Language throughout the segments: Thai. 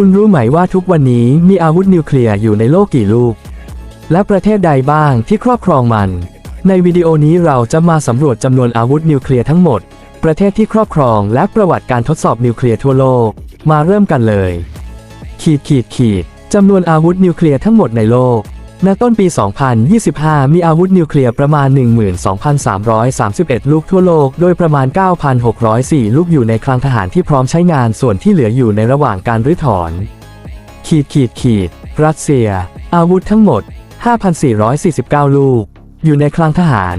คุณรู้ไหมว่าทุกวันนี้มีอาวุธนิวเคลียร์อยู่ในโลกกี่ลูก และประเทศใดบ้างที่ครอบครองมัน ในวิดีโอนี้เราจะมาสำรวจจำนวนอาวุธนิวเคลียร์ทั้งหมด ประเทศที่ครอบครองและประวัติการทดสอบนิวเคลียร์ทั่วโลก มาเริ่มกันเลย ขีดขีดขีดจำนวนอาวุธนิวเคลียร์ทั้งหมดในโลก ณต้นปี 2025 มีอาวุธนิวเคลียร์ประมาณ 12,331 ลูกทั่วโลก โดยประมาณ 9,604 ลูกอยู่ในคลังทหารที่พร้อมใช้งานส่วนที่เหลืออยู่ในระหว่างการรื้อถอน ขีดขีดขีด รัสเซีย อาวุธทั้งหมด 5,449 ลูก อยู่ในคลังทหาร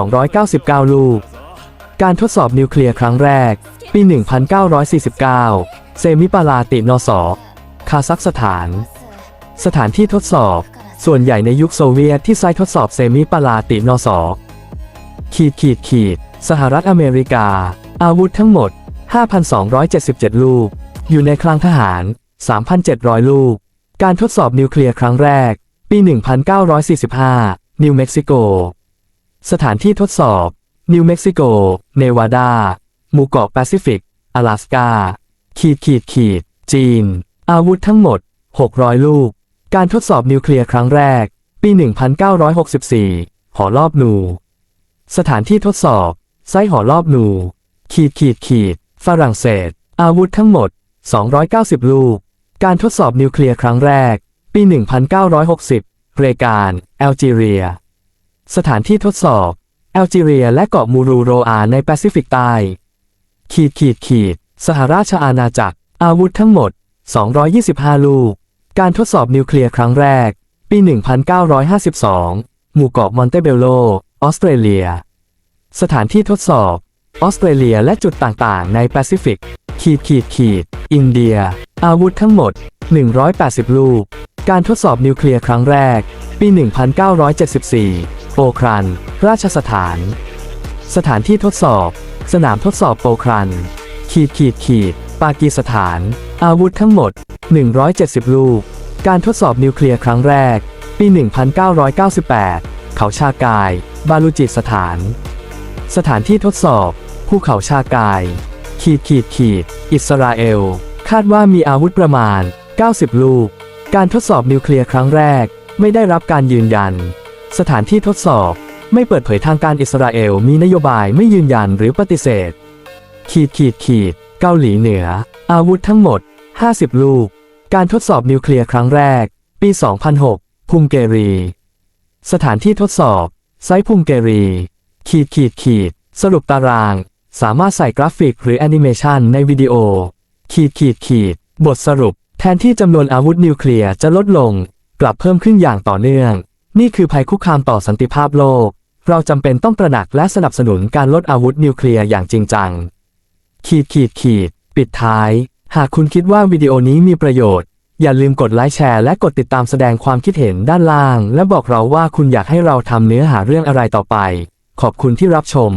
4,299 ลูก การทดสอบนิวเคลียร์ครั้งแรก ปี 1949 เซมิปาลาตินอสอคาซัคสถาน สถานที่ทดสอบ ส่วนใหญ่ในยุคโซเวียตที่ใช้ทดสอบเซมิปาลาตินอสอขีดขีดขีด สหรัฐอเมริกา อาวุธทั้งหมด 5,277 ลูก อยู่ในคลังทหาร 3,700 ลูก การทดสอบนิวเคลียร์ครั้งแรก ปี 1945 นิวเม็กซิโก สถานที่ทดสอบ นิวเม็กซิโก เนวาดา หมู่เกาะแปซิฟิก阿拉สกา ขีดขีดขีด จีน อาวุธทั้งหมด 600 ลูก การทดสอบนิวเคลียร์ครั้งแรก ปี 1964 หอรอบนู สถานที่ทดสอบ ไซต์หอรอบนู ขีดขีดขีด ฝรั่งเศส อาวุธทั้งหมด 290 ลูก การทดสอบนิวเคลียร์ครั้งแรก ปี 1960 เรกาแอลจีเรีย สถานที่ทดสอบ แอลจีเรียและเกาะมูรูโรอาในแปซิฟิกใต้ ขีดขีดขีด สหราชอาณาจักร อาวุธทั้งหมด 225 ลูก การทดสอบนิวเคลียร์ครั้งแรก ปี 1952 หมู่เกาะมอนเตเบโล ออสเตรเลีย สถานที่ทดสอบออสเตรเลียและจุดต่างๆ ในแปซิฟิก ขีดขีดขีด อินเดีย อาวุธทั้งหมด 180 ลูก การทดสอบนิวเคลียร์ครั้งแรก ปี 1974 โปครัน ราชสถาน สถานที่ทดสอบ สนามทดสอบโปครัน ขีดขีดขีด ปากีสถาน อาวุธทั้งหมด 170 ลูก การทดสอบนิวเคลียร์ครั้งแรก ปี 1998 เขาชากาย บาลูจิตสถาน สถานที่ทดสอบ ภูเขาชากาย ขีดขีดขีด อิสราเอล คาดว่ามีอาวุธประมาณ 90 ลูก การทดสอบนิวเคลียร์ครั้งแรก ไม่ได้รับการยืนยัน สถานที่ทดสอบไม่เปิดเผยทางการอิสราเอลมีนโยบายไม่ยืนยันหรือปฏิเสธ ขีดขีดขีด เกาหลีเหนือ อาวุธทั้งหมด 50 ลูก การทดสอบนิวเคลียร์ครั้งแรก ปี 2006 พุงเกรี สถานที่ทดสอบ ไซต์พุงเกรี ขีดขีดขีด สรุปตาราง สามารถใส่กราฟิกหรือแอนิเมชันในวิดีโอ ขีดขีดขีด บทสรุป แทนที่จำนวนอาวุธนิวเคลียร์จะลดลง กลับเพิ่มขึ้นอย่างต่อเนื่อง นี่คือภัยคุกคามต่อสันติภาพโลก เราจำเป็นต้องตระหนักและสนับสนุนการลดอาวุธนิวเคลียร์อย่างจริงจัง ขีดขีดขีด ปิดท้าย หากคุณคิดว่าวิดีโอนี้มีประโยชน์ อย่าลืมกดไลค์แชร์และกดติดตามแสดงความคิดเห็นด้านล่าง และบอกเราว่าคุณอยากให้เราทำเนื้อหาเรื่องอะไรต่อไป ขอบคุณที่รับชม